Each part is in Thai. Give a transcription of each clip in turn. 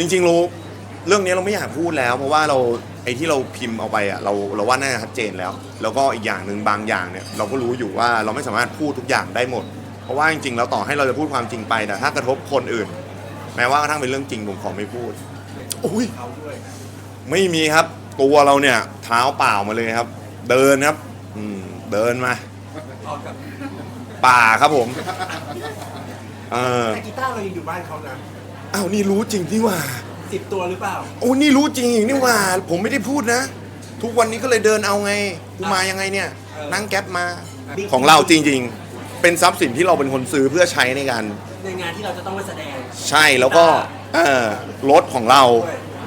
จริงๆเราเรื่องนี้เราไม่อยากพูดแล้ว เพราะว่าเราไอ้ที่เราพิมพ์เอาไปอะเราเราว่าน่าจะชัดเจนแล้ว แล้วก็อีกอย่างหนึ่งบางอย่างเนี่ยเราก็รู้อยู่ว่าเราไม่สามารถพูดทุกอย่างได้หมด เพราะว่าจริงๆแล้วต่อให้เราจะพูดความจริงไปแต่ถ้ากระทบคนอื่น แม้ว่ากระทั่งเป็นเรื่องจริงผมขอไม่พูดอุ้ยไม่มีครับ ตัวเราเนี่ยเท้าเปล่ามาเลยครับ เดินครับ อืมเดินมา ป่าครับผม เออ แต่กีตาร์เรายังอยู่บ้านเขานะ อ้าวนี่รู้จริงที่ว่า สิบตัวหรือเปล่า โอ้นี่รู้จริงอีกนี่หว่า ผมไม่ได้พูดนะ ทุกวันนี้ก็เลยเดินเอาไงกูมายังไงเนี่ย เออ นั่งแก๊ปมาบิ๊กของเราจริงๆ เป็นทรัพย์สินที่เราเป็นคนซื้อเพื่อใช้ในการ ในงานที่เราจะต้องมาแสดง ใช่แล้วก็เออรถของเรา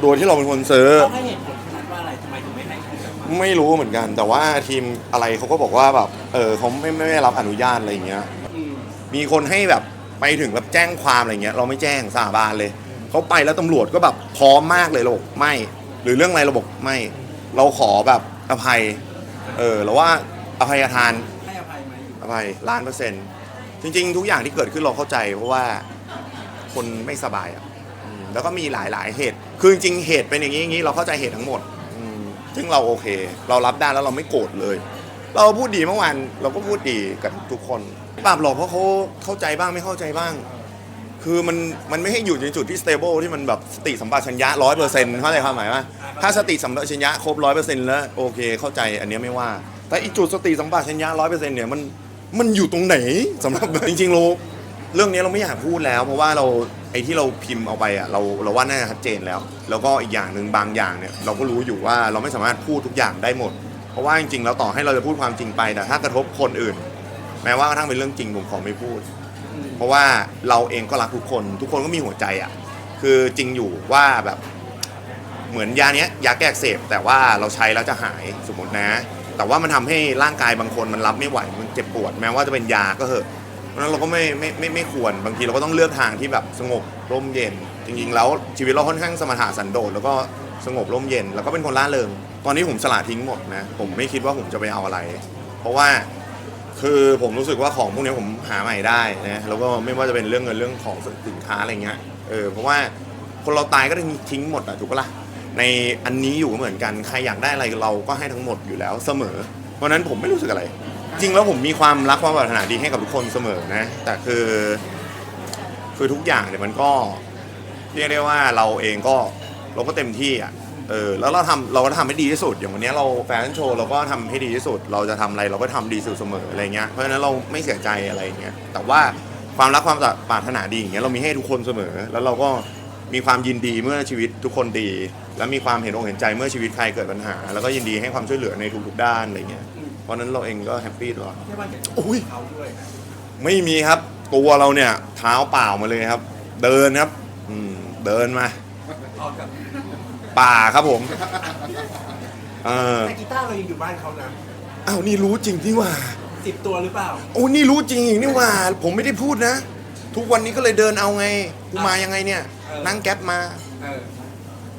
โดยที่เราเป็นคนซื้อ เขาให้เหตุผลขนาดว่าอะไรทำไมถึงไม่ให้ใครกลับมาไม่รู้เหมือนกัน แต่ว่าทีมอะไรเขาก็บอกว่าแบบเออเขาไม่ไม่ได้รับอนุญาตอะไรอย่างเงี้ย อืมมีคนให้แบบ ไปถึงแบบแจ้งความอะไรเงี้ยเราไม่แจ้งสาบานเลย เขาไปแล้วตำรวจก็แบบพร้อมมากเลยเราบอกไม่ หรือเรื่องอะไรเราบอกไม่ เราขอแบบอภัย เออเราว่าอภัยทานให้อภัยไหมอภัยล้านเปอร์เซ็นต์จริง ๆ ทุกอย่างที่เกิดขึ้นเราเข้าใจ เพราะว่าคนไม่สบายอะอืมแล้วก็มีหลายๆเหตุ คือจริงๆเหตุเป็นอย่างนี้อย่างนี้เราเข้าใจเหตุทั้งหมดอืมซึ่งเราโอเค เรารับได้แล้วเราไม่โกรธเลย เราพูดดีเมื่อวานเราก็พูดดีกับทุกคนปราบหรอกเพราะเขาเข้าใจบ้างไม่เข้าใจบ้าง คือมันมันไม่ให้อยู่ในจุดที่ stable ที่มันแบบสติสัมปชัญญะร้อยเปอร์เซ็นต์เข้าใจความหมายว่าถ้าสติสัมปชัญญะครบร้อยเปอร์เซ็นต์แล้วโอเคเข้าใจอันเนี้ยไม่ว่า แต่อีกจุดสติสัมปชัญญะร้อยเปอร์เซ็นต์เนี่ยมันมันอยู่ตรงไหนสำหรับ จริงๆเราเรื่องนี้เราไม่อยากพูดแล้ว เพราะว่าเราไอ้ที่เราพิมพ์เอาไปอะเราเราว่าน่าจะชัดเจนแล้ว แล้วก็อีกอย่างหนึ่งบางอย่างเนี่ยเราก็รู้อยู่ว่าเราไม่สามารถพูดทุกอย่างได้หมด เพราะว่าจริงๆแล้วต่อให้เราจะพูดความจริงไปแต่ถ้ากระทบคนอื่น แม้ว่ากระทั่งเป็นเรื่องจริงผมขอไม่พูดอืมเพราะว่าเราเองก็รักทุกคน ทุกคนก็มีหัวใจอะคือจริงอยู่ว่าแบบเหมือนยาเนี้ยยาแก้อักเสบแต่ว่าเราใช้แล้วจะหายสมมตินะ แต่ว่ามันทำให้ร่างกายบางคนมันรับไม่ไหวมันเจ็บปวด แม้ว่าจะเป็นยาก็เถอะเพราะฉะนั้นเราก็ไม่ไม่ไม่ไม่ควรบางทีเราก็ต้องเลือกทางที่แบบสงบร่มเย็น จริงๆ แล้วชีวิตเราค่อนข้างสมถะสันโดษแล้วก็ สงบร่มเย็น แล้วก็เป็นคนล่าเริง ตอนนี้ผมสละทิ้งหมดนะ ผมไม่คิดว่าผมจะไปเอาอะไร เพราะว่าคือผมรู้สึกว่าของพวกนี้ผมหาใหม่ได้นะแล้วก็ไม่ว่าจะเป็นเรื่องเงินเรื่องของสินค้าอะไรเงี้ยเออเพราะว่าคนเราตายก็ต้องทิ้งหมดอะถูกปะล่ะในอันนี้อยู่ก็เหมือนกันใครอยากได้อะไรเราก็ให้ทั้งหมดอยู่แล้วเสมอ เพราะฉะนั้นผมไม่รู้สึกอะไร จริงแล้วผมมีความรักความปรารถนาดีให้กับทุกคนเสมอนะ แต่คือ คือทุกอย่างเนี่ยมันก็เรียกได้ว่าเราเองก็ เราก็เต็มที่อะเออแล้วเราทำเราก็ทำให้ดีที่สุด อย่างวันนี้เราแฟชั่นโชว์เราก็ทำให้ดีที่สุด เราจะทำอะไรเราก็ทำดีสุดเสมออะไรเงี้ยเพราะฉะนั้นเราไม่เสียใจอะไรเงี้ยแต่ว่าความรักความปรารถนาดีอย่างเงี้ยเรามีให้ทุกคนเสมอ แล้วเราก็มีความยินดีเมื่อชีวิตทุกคนดี แล้วมีความเห็นอกเห็นใจเมื่อชีวิตใครเกิดปัญหา แล้วก็ยินดีให้ความช่วยเหลือในทุกๆด้านอะไรเงี้ยเพราะฉะนั้นเราเองก็แฮปปี้ตลอดไม่ว่าจะอุ้ย เขาด้วยไม่มีครับ ตัวเราเนี่ยเท้าเปล่ามาเลยครับ เดินครับ อืมเดินมา ออกกับป่าครับผมเออแต่กีตาร์เรายังอยู่บ้านเขานะอ้าวนี่รู้จริงที่ว่า สิบตัวหรือเปล่า โอ้นี่รู้จริงอีกนี่หว่า ผมไม่ได้พูดนะ ทุกวันนี้ก็เลยเดินเอาไงกูมายังไงเนี่ย เออ นั่งแก๊ปมา เออ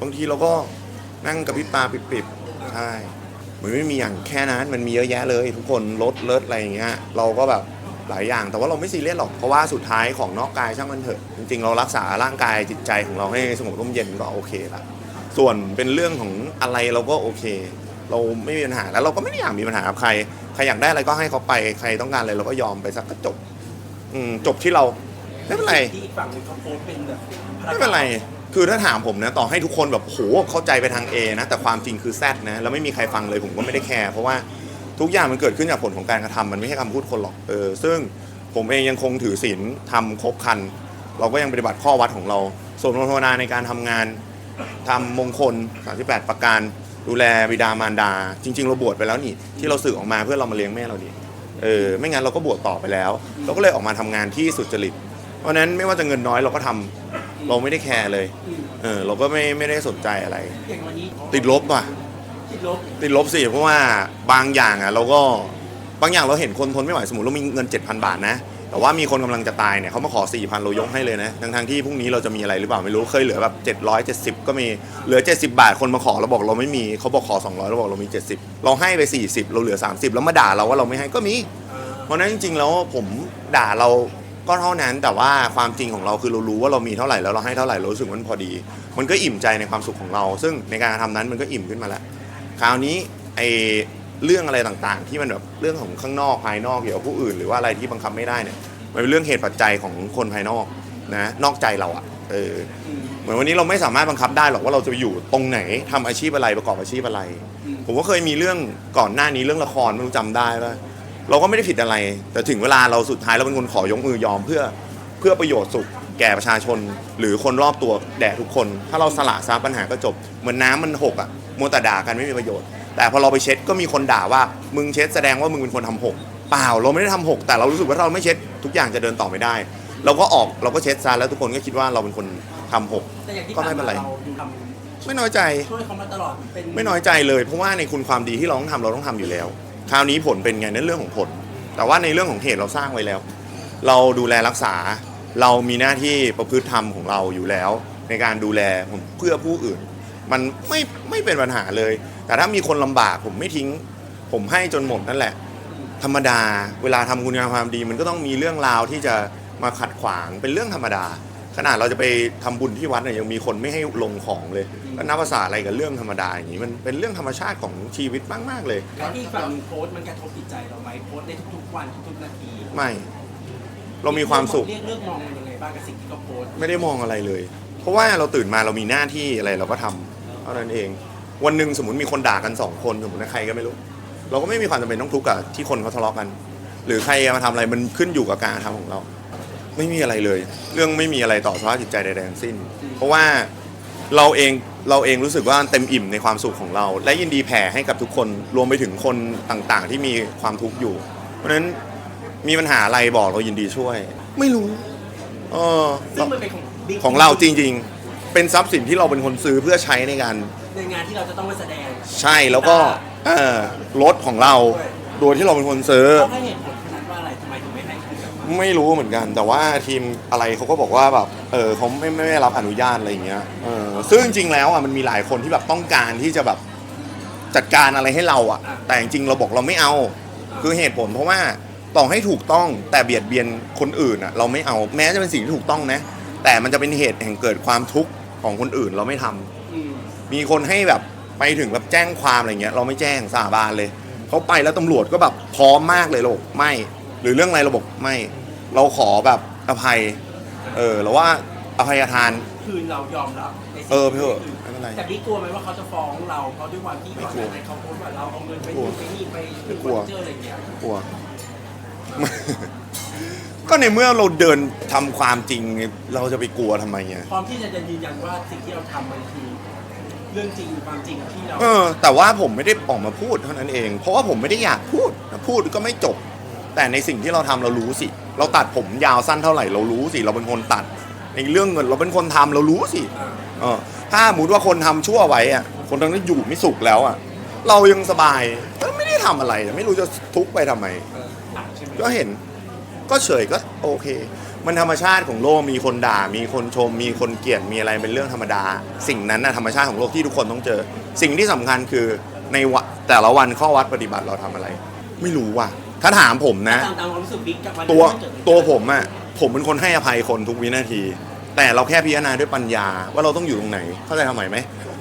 บางทีเราก็นั่งกับพี่ตาปิบๆใช่ มันไม่มีอย่างแค่นั้น มันมีเยอะแยะเลย ทุกคนรถเลิศอะไรอย่างเงี้ย เราก็แบบ หลายอย่าง แต่ว่าเราไม่ซีเรียสหรอก เพราะว่าสุดท้ายของนอกกายช่างมันเถอะ จริงๆ เรารักษาร่างกายจิตใจของเราให้สงบร่มเย็นก็โอเคละ ส่วนเป็นเรื่องของอะไรเราก็โอเค เราไม่มีปัญหาแล้วเราก็ไม่ได้อยากมีปัญหากับใคร ใครอยากได้อะไรก็ให้เขาไป ใครต้องการอะไรเราก็ยอมไปสักก็จบ อืมจบที่เราไม่เป็นไร ที่อีกฝั่งหนึงเขาโพสต์เป็นแบบไม่เป็นไร คือถ้าถามผมนะต่อให้ทุกคนแบบโหเข้าใจไปทาง A นะ แต่ความจริงคือ Z นะ แล้วไม่มีใครฟังเลยผมก็ไม่ได้แคร์เพราะว่า ทุกอย่างมันเกิดขึ้นจากผลของการกระทำมันไม่ใช่คำพูดคนหรอกเออซึ่งผมเองยังคงถือศีลทำครบครัน เราก็ยังปฏิบัติข้อวัดของเราสวดมนต์ภาวนาในการทำงานทำมงคล 38 ประการดูแลบิดามารดา จริง ๆ เราบวชไปแล้วนี่ที่เราสึกออกมาเพื่อเรามาเลี้ยงแม่เราดิเออไม่งั้นเราก็บวชต่อไปแล้ว เราก็เลยออกมาทำงานที่สุจริต เพราะฉะนั้นไม่ว่าจะเงินน้อยเราก็ทำเราไม่ได้แคร์เลยอืมเออเราก็ไม่ไม่ได้สนใจอะไรอย่างวันนี้ติดลบว่ะ ติดลบติดลบสิเพราะว่าบางอย่างอะเราก็บางอย่างเราเห็นคนทนไม่ไหวสมมติเรามีเงิน 7,000 บาทนะ แต่ว่ามีคนกำลังจะตายเนี่ยเขามาขอ 4,000เรายกให้เลยนะทั้งทงๆที่พรุ่งนี้เราจะมีอะไรหรือเปล่าไม่รู้เคยเหลือแบบ770 ก็มีเหลือ 70 บาทคนมาขอเราบอกเราไม่มีเขาบอกขอ 200เราบอกเรามี 70 เราให้ไป 40 เราเหลือ 30 แล้วมาด่าเราว่าเราไม่ให้ก็มี เพราะฉะนั้นจริงๆแล้วผมด่าเราก็เท่านั้นแต่ว่าความจริงของเราคือเรารู้ว่าเรามีเท่าไหร่แล้วเราให้เท่าไหร่เรารู้สึกว่ามันพอดี มันก็อิ่มใจในความสุขของเรา ซึ่งในการทำนั้นมันก็อิ่มขึ้นมาแล้ว ราวนี้ไอเรื่องอะไรต่างๆ ที่มันแบบเรื่องของข้างนอกภายนอกเกี่ยวกับผู้อื่นหรือว่าอะไรที่บังคับไม่ได้เนี่ยมันเป็นเรื่องเหตุปัจจัยของคนภายนอกนะนอกใจเราอะเออเหมือนวันนี้เราไม่สามารถบังคับได้หรอกว่าเราจะไปอยู่ตรงไหนทำอาชีพอะไรประกอบอาชีพอะไร ผมก็เคยมีเรื่องก่อนหน้านี้เรื่องละครไม่รู้จำได้ว่าเราก็ไม่ได้ผิดอะไร แต่ถึงเวลาเราสุดท้ายเราเป็นคนขอยกมือยอมเพื่อเพื่อประโยชน์สุขแก่ประชาชน หรือคนรอบตัวแด่ทุกคน ถ้าเราสละซะปัญหาก็จบ เหมือนน้ำมันหกอะ มัวแต่ด่ากันไม่มีประโยชน์ แต่พอเราไปเช็ดก็มีคนด่าว่ามึงเช็ดแสดงว่ามึงเป็นคนทำหกเปล่าเราไม่ได้ทำหกแต่เรารู้สึกว่าเราไม่เช็ดทุกอย่างจะเดินต่อไม่ได้ เราก็ออกเราก็เช็ดซะแล้วทุกคนก็คิดว่าเราเป็นคนทำหก แต่อย่างที่ก็ไม่เป็นไร ผ่าาดูทไม่น้อยใจำช่วยเขามาตลอดเป็นไม่น้อยใจเลย เพราะว่าในคุณความดีที่เราต้องทำเราต้องทำอยู่แล้ว คราวนี้ผลเป็นไงนั่นเรื่องของผล แต่ว่าในเรื่องของเหตุเราสร้างไว้แล้ว เราดูแลรักษา เรามีหน้าที่ประพฤติธรรมของเราอยู่แล้ว ในการดูแลเพื่อผู้อื่น มันไม่ไม่เป็นปัญหาเลย แต่ถ้ามีคนลำบากผมไม่ทิ้ง ผมให้จนหมดนั่นแหละ ธรรมดาเวลาทำคุณงามความดี มันก็ต้องมีเรื่องราวที่จะมาขัดขวางเป็นเรื่องธรรมดา ขนาดเราจะไปทำบุญที่วัดเนี่ยยังมีคนไม่ให้ลงของเลยแล้วนับภาษาอะไรกับเรื่องธรรมดาอย่างนี้มันเป็นเรื่องธรรมชาติของชีวิตมากๆเลย แล้วที่อีกฝั่งหนึ่งโพสต์มันกระทบจิตใจเราไหมโพสต์ได้ทุกๆวันทุกๆนาทีไม่เรามีความสุข เรียกเลือกมองยังไงบ้างกับสิ่งที่เขาโพสต์ ไม่ได้มองอะไรเลย เพราะว่าเราตื่นมาเรามีหน้าที่อะไรเราก็ทำ เท่านั้นเอง วันหนึ่งสมมติมีคนด่ากันสองคนสมมตินะใครก็ไม่รู้ เราก็ไม่มีความจำเป็นต้องทุกข์กับที่คนเขาทะเลาะกัน หรือใครมาทำอะไรมันขึ้นอยู่กับการกระทำของเรา ไม่มีอะไรเลย เรื่องไม่มีอะไรต่อสภาพจิตใจใดๆทั้งสิ้น เพราะว่าเราเองเราเองรู้สึกว่าเต็มอิ่มในความสุขของเรา และยินดีแผ่ให้กับทุกคนรวมไปถึงคนต่างๆ ที่มีความทุกข์อยู่ เพราะฉะนั้นมีปัญหาอะไรบอกเรายินดีช่วย ไม่รู้เออซึ่งมันเป็นของ Big ของเราจริงๆ เป็นทรัพย์สินที่เราเป็นคนซื้อเพื่อใช้ในการในงานที่เราจะต้องมาแสดงใช่แล้วก็เออรถของเราโดยที่เราเป็นคนซื้อ เขาให้เหตุผลขนาดว่าอะไรทำไมถึงไม่ให้คุณกับไม่รู้เหมือนกัน แต่ว่าทีมอะไรเขาก็บอกว่าแบบเออเขาไม่ไม่ได้รับอนุญาตอะไรอย่างเงี้ยเออซึ่งจริงๆแล้วอะมันมีหลายคนที่แบบต้องการที่จะแบบจัดการอะไรให้เราอะ แต่จริงๆเราบอกเราไม่เอา คือเหตุผลเพราะว่าต่อให้ถูกต้องแต่เบียดเบียนคนอื่นอะ เราไม่เอาแม้จะเป็นสิ่งที่ถูกต้องนะ แต่มันจะเป็นเหตุแห่งเกิดความทุกข์ ของคนอื่นเราไม่ทำอืมมีคนให้แบบไปถึงแบบแจ้งความอะไรเงี้ย เราไม่แจ้งสาบานเลยเขาไปแล้วตำรวจก็แบบพร้อมมากเลยเราบอกไม่ หรือเรื่องอะไรเราบอกไม่ เราขอแบบอภัย เออแล้วว่าอภัยทาน คืนเรายอมรับในสิ่งเออพี่ที่เถอะคือไม่เป็นไร แต่บิ๊กกลัวไหมว่าเขาจะฟ้องเราเพราะด้วยความที่ไม่ก่อนกลัวหน้านั้นเขาโพสต์ว่าเราเอาเงินไปกลัวนี่ไปนี่ไปไม่กลัวเจออะไรอย่างเงี้ยกลัว ก็ในเมื่อเราเดินทำความจริง เราจะไปกลัวทำไมอะพร้อมที่จะยืนยันว่าสิ่งที่เราทำมันคือเรื่องจริงความจริงที่เราเออ แต่ว่าผมไม่ได้ออกมาพูดเท่านั้นเอง เพราะว่าผมไม่ได้อยากพูดพูดก็ไม่จบ แต่ในสิ่งที่เราทำเรารู้สิ เราตัดผมยาวสั้นเท่าไหร่เรารู้สิ เราเป็นคนตัด ในเรื่องเงินเราเป็นคนทำเรารู้สิอ่าเออถ้าสมมติว่าคนทำชั่วไว้อะคนทั้งนั้นอยู่ไม่สุขแล้วอะเรายังสบายก็ไม่ได้ทำอะไร ไม่รู้จะทุกข์ไปทำไม เออหนักใช่ไหมก็เห็น ก็เฉยก็โอเค มันธรรมชาติของโลกมีคนด่า มีคนชม มีคนเกลียดมีอะไรเป็นเรื่องธรรมดา สิ่งนั้นนะธรรมชาติของโลกที่ทุกคนต้องเจอ สิ่งที่สำคัญคือในวะแต่ละวันข้อวัดปฏิบัติเราทำอะไร ไม่รู้ว่ะถ้าถามผมนะตามตามความรู้สึกบิ๊กกับวันตัวที่เกิดเหตุตัวผมอะผมเป็นคนให้อภัยคนทุกวินาที แต่เราแค่พิจารณาด้วยปัญญาว่าเราต้องอยู่ตรงไหน เข้าใจทำไมไหม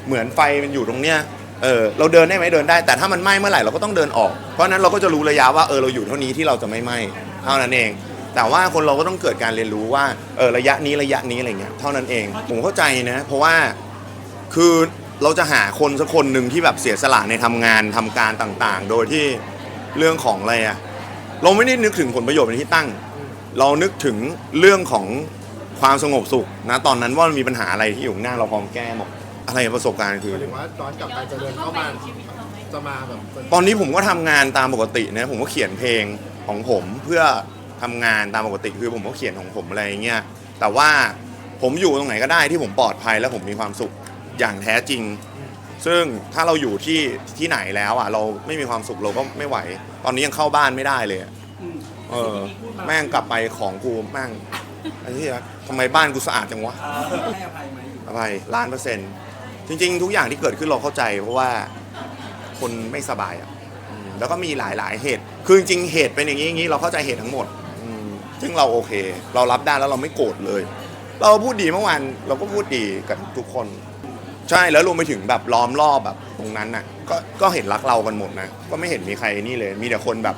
เหมือนไฟมันอยู่ตรงเนี้ยเออเราเดินได้ไหมเดินได้แต่ถ้ามันไหม้เมื่อไหร่เราก็ต้องเดินออก เพราะฉะนั้นเราก็จะรู้ระยะว่าเออเราอยู่เท่านี้ที่เราจะไม่ไหม้ เท่านั้นเอง แต่ว่าคนเราก็ต้องเกิดการเรียนรู้ว่าเออระยะนี้ระยะนี้อะไรเงี้ยเท่านั้นเองผมเข้าใจนะ เพราะว่าคือเราจะหาคนสักคนหนึ่งที่แบบเสียสละในทำงานทำการต่างๆ โดยที่เรื่องของอะไรอะเราไม่ได้นึกถึงผลประโยชน์เป็นที่ตั้ง เรานึกถึงเรื่องของความสงบสุขนะตอนนั้นว่ามันมีปัญหาอะไรที่อยู่ข้างหน้าเราพร้อมแก้หมดอะไรประสบการณ์คือหมายถึงว่าย้อนกลับไปจะเดินเข้ามาจะมาแบบตอนนี้ผมก็ทำงานตามปกตินะผมก็เขียนเพลง ของผมเพื่อทำงานตามปกติคือผมก็เขียนของผมอะไรอย่างเงี้ยแต่ว่าผมอยู่ตรงไหนก็ได้ที่ผมปลอดภัยและผมมีความสุขอย่างแท้จริง ซึ่งถ้าเราอยู่ที่ที่ไหนแล้วอะเราไม่มีความสุขเราก็ไม่ไหว ตอนนี้ยังเข้าบ้านไม่ได้เลยอะอืมเออสิ่งที่บิ๊กพูดาแม่งกลับไปของกูแม่งไอ้เหี้ยทำไมบ้านกูสะอาดจังวะเออให้อภัยไหมอภัยล้านเปอร์เซ็นต์จริง ๆ ทุกอย่างที่เกิดขึ้นเราเข้าใจ เพราะว่าคนไม่สบายอะอืม แล้วก็มีหลายๆเหตุ คือจริงๆเหตุเป็นอย่างนี้อย่างนี้เราเข้าใจเหตุทั้งหมดอืมซึ่งเราโอเค เรารับได้แล้วเราไม่โกรธเลย เราพูดดีเมื่อวานเราก็พูดดีกับทุกคน ใช่แล้วรวมไปถึงแบบล้อมรอบแบบตรงนั้นน่ะก็ก็เห็นรักเรากันหมดนะก็ไม่เห็นมีใครนี่เลย มีแต่คนแบบ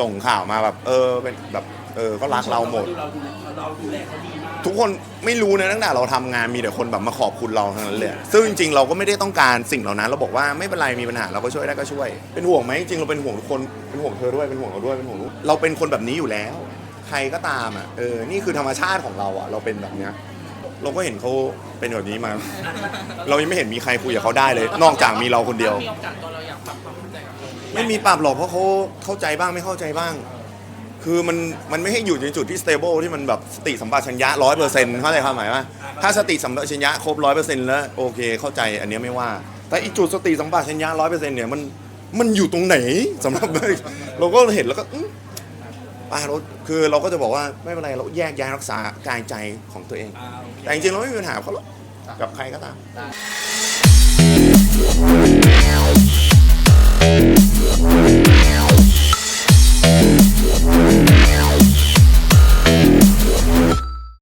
ส่งข่าวมาแบบ เออเป็นแบบ เออก็รักเราหมด เราดูเราดูแลเขาดีมากทุกคนไม่รู้นะตั้งแต่เราทำงานมีแต่คนแบบมาขอบคุณเราทั้งนั้นเลยซึ่งจริงๆเราก็ไม่ได้ต้องการสิ่งเหล่านั้นเราบอกว่าไม่เป็นไรมีปัญหาเราก็ช่วยได้ก็ช่วย เป็นห่วงไหมจริงๆเราเป็นห่วงทุกคนเป็นห่วงเธอด้วยเป็นห่วงเราด้วยเป็นห่วงลูกเราเป็นคนแบบนี้อยู่แล้ว ใครก็ตามอะเออนี่คือธรรมชาติของเราอะเราเป็นแบบเนี้ยเราก็เห็นเขาเป็นแบบนี้มา เรายังไม่เห็นมีใครคุยกับเขาได้เลย นอกจากมีเราคนเดียว มีโอกาสตัวเราอยากปรับความเข้าใจกับเขาไม่มีปรับหรอกเพราะเขาเข้าใจบ้างไม่เข้าใจบ้าง คือมันมันไม่ให้อยู่ในจุดที่ stable ที่มันแบบสติสัมปชัญญะร้อยเปอร์เซ็นต์เข้าใจความหมายว่าถ้าสติสัมปชัญญะครบร้อยเปอร์เซ็นต์แล้วโอเคเข้าใจอันเนี้ยไม่ว่า แต่อีกจุดสติสัมปชัญญะร้อยเปอร์เซ็นต์เนี่ยมันมันอยู่ตรงไหนสำหรับ เราก็เห็นแล้วก็อื้อป่าเราคือเราก็จะบอกว่าไม่เป็นไรเราแยกย้ายรักษากายใจของตัวเองอ่าโอเคแต่จริงๆเราไม่มีปัญหากับเขาหรอกกับใครก็ตามไ